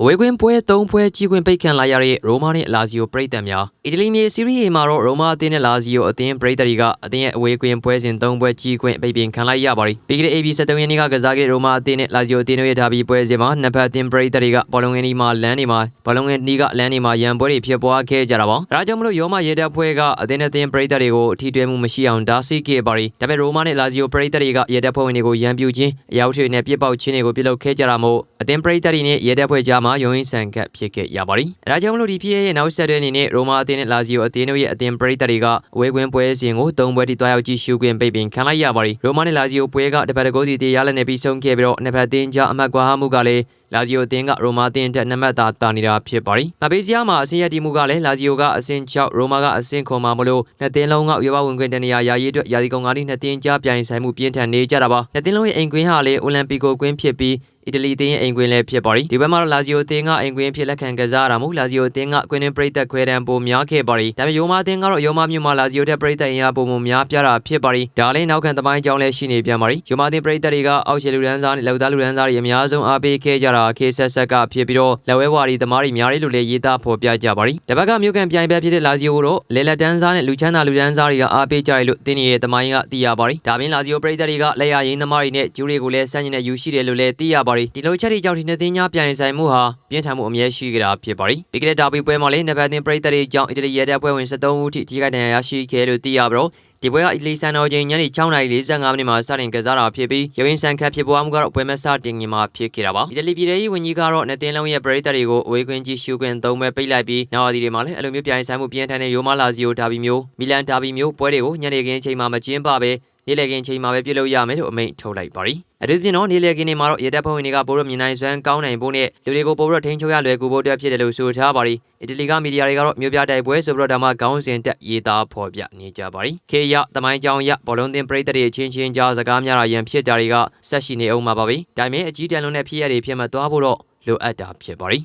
အဝေးကွင်းပွဲ၃ပွဲကြီးကွင်းပိတ်ခံလိုက်ရတဲ့ရိုမာနဲ့လာဇီယိုပရိသတ်များအီတလီမြေစီးရီး A မှာတော့ရိုမာအသင်းနဲ့လာဇီယိုအသင်းပရိသတ်တွေကအသင်းရဲ့အဝေးကွင်းပွဲစဉ်၃ပွဲကြီးကွင်းပိတ်ပင်ခံလိုက်ရပါတယ်ပြီးခဲ့တဲ့ AB 73ရက်နေ့ကကစားခဲ့တဲ့ရိုမာအသင်းနဲ့လာဇီယိုအသင်းတို့ရဲ့ဒါဘီပွဲစဉ်မှာနှစ်ဖက်အသင်းပရိသတ်တွေကဘောလုံးငယ်ဒီမှာလမ်းတွေမှာဘောလုံးငယ်ဒီကလမ်းတွေမှာရန်ပွဲတွေဖြစ်ပွားခဲ့ကြတာပါဒါကြောင့်မလို့ရောမာရဲတပ်ဖွဲ့ကအသင်းနဲ့အသင်းပရိသတ်တွေကိုအထီးတွဲမှုမရှိအောင်ဒါဆီခဲ့ပါတယ်ဒါပေမဲ့ရိုမာနဲ့လာဇီယိုပရိသတ်တွေကရဲတပ်ဖွဲ့ဝင်တွေကိုရန်ပြူခြင်းအရောက်ထွေနဲ့ပြစ်ပေါက်ခြင်းတွေကိုပြုလုပ်ခဲ့ကြတာမို့အသင်းပရိသတ်တွေနဲ့ရဲတပ်ဖွဲ့ကြားမှာရုံးရင်းဆန်ခတ်ဖြစ်ခဲ့ရပါတယ်။အဲဒါကြောင့်မလို့ဒီဖြစ်ရဲ့နောက်ဆက်တွဲအနေနဲ့ရိုမာအသင်းနဲ့လာဇီယိုအသင်းတို့ရဲ့အသင်းပရိသတ်တွေကအဝေးကွင်းပွဲစဉ်ကိုသုံးပွဲထိတွားရောက်ကြည့်ရှုခွင့်ပိတ်ပင်ခံလိုက်ရပါတယ်။ရိုမာနဲ့လာဇီယိုပွဲကတစ်ဖက်တစ်ကိုးစီတရားလက်နဲ့ပြီးဆုံးခဲ့ပြီးတော့နှစ်ဖက်အသင်းကြားအမှတ်ကွာဟမှုကလည်းလာဇီယိုအသင်းကရိုမာအသင်းတက်နံပါတ်သာတာနေတာဖြစ်ပါတယ်။မပေးစရာမှာအဆင့်ရတီမှုကလည်းလာဇီယိုကအဆင့်6ရိုမာကအဆင့်9မှာမလို့နှစ်သင်းလုံးကရွေးပါဝင်ခွင့်တနေရာယာယီအတွက်ယာဒီကုံကားလေးနှစ်သင်းကြားပြိုင်ဆိုင်မှုပြင်းထန်နေကြတာပါ။နှစ်သင်းလုံးရဲ့အိမ်ကွင်းဟာလည်းအိုလံပီကိုကွင်းဖြစ်ပြီးအီတလီအသင်းရဲ့အိမ်ကွင်းလည်းဖြစ်ပါတယ်ဒီဘက်မှာတော့လာဇီယိုအသင်းကအိမ်ကွင်းဖြစ်လက်ခံကစားရတာမို့လာဇီယိုအသင်းကကွင်းတွင်ပရိသတ်ခွဲတန်းပိုများခဲ့ပါတယ်ဒါပေမဲ့ယိုမာအသင်းကတော့ယိုမာမြို့မှာလာဇီယိုတဲ့ပရိသတ်အင်အားပိုမိုများပြားတာဖြစ်ပါတယ်ဒါလည်းနောက်ခံသမိုင်းကြောင်းလည်းရှိနေပြန်ပါတယ်ယိုမာအသင်းပရိသတ်တွေကအောက်ခြေလူဒန်းစားနဲ့လောက်သားလူဒန်းစားတွေအများဆုံးအားပေးခဲ့ကြတာခေဆက်ဆက်ကဖြစ်ပြီးတော့လက်ဝဲဝါဒီသမားတွေများတယ်လို့လည်းရေးသားဖော်ပြကြပါတယ်တပတ်ကမြို့ကန်ပြိုင်ပွဲဖြစ်တဲ့လာဇီယိုတို့လေလက်တန်းစားနဲ့လူချမ်းသာလူဒန်းစားတွေကအားပေးကြတယ်လို့တင်းရဲ့သမိုင်းကသိရပါတယ်ဒါပြင်လာဇီယိုပရိသတ်တွေကလက်ရရင်းသမားတွေနဲ့ဂျူတွေကိုလည်းစန့်ကျင်တဲ့ယူရှိတယ်လို့လည်းသိရပါတယ်ဒီလိုချက်တွေကြောင့်ဒီနှစ်သင်းများပြိုင်ဆိုင်မှုဟာပြင်းထန်မှုအမြဲရှိကြတာဖြစ်ပါတယ်။ပြီးခဲ့တဲ့ဒါဘီပွဲမှာလည်းနဗတ်သင်းပရိသတ်တွေကြောင့်အီတလီရဲတပ်ဖွဲ့ဝင်73ဦးထိထိခိုက်ဒဏ်ရာရရှိခဲ့လို့သိရပြီးတော့ ဒီပွဲကအီတလီစံတော်ချိန်ညနေ6:45မိနစ်မှာစတင်ကစားတာဖြစ်ပြီးရုံးရင်ဆန်ခတ်ဖြစ်ပွားမှုကတော့ပွဲမစတင်ခင်မှာဖြစ်ခဲ့တာပါ။အီတလီပြည်ထောင်ဝန်ကြီးကတော့နှစ်သင်းလုံးရဲ့ပရိသတ်တွေကိုအဝေးကွင်းကြီးရှုခွင့်သုံးပဲပိတ်လိုက်ပြီးနောက်အသီးတွေမှာလည်းအလိုမျိုးပြိုင်ဆိုင်မှုပြင်းထန်တဲ့ရိုမာလာဇီယိုဒါဘီမျိုးမီလန်ဒါဘီမျိုးပွဲတွေကိုညနေခင်းချိန်မှာမကျင်းပဘဲ နေ့လည်ခင်းချိန်မှာပဲပြုလုပ်ရမယ်လို့အမိန့်ထုတ်လိုက်ပါရီအထူးသဖြင့်တော့နေ့လည်ခင်းတွေမှာတော့ရဲတပ်ဖွဲ့ဝင်တွေကပိုးရမြင်နိုင်စွမ်းကောင်းနိုင်ဖို့နဲ့လူတွေကိုပိုးရထိန်းချုပ်ရလွယ်ကူဖို့အတွက်ဖြစ်တယ်လို့ဆိုထားပါရီအီတလီကမီဒီယာတွေကတော့မြို့ပြတိုက်ပွဲဆိုပြီးတော့ဒါမှခေါင်းစဉ်တက်ရေးသားဖော်ပြနေကြပါရီခေရတမိုင်းကြောင်ရဘောလုံးတင်ပရိသတ်တွေချင်းချင်းကြားစကားများတာရန်ဖြစ်တာတွေကဆက်ရှိနေအောင်ပါပါပဲဒါပေမဲ့အကြီးတန်းလုံးတဲ့ဖြစ်ရတွေဖြစ်မှသွားဖို့တော့လိုအပ်တာဖြစ်ပါရီ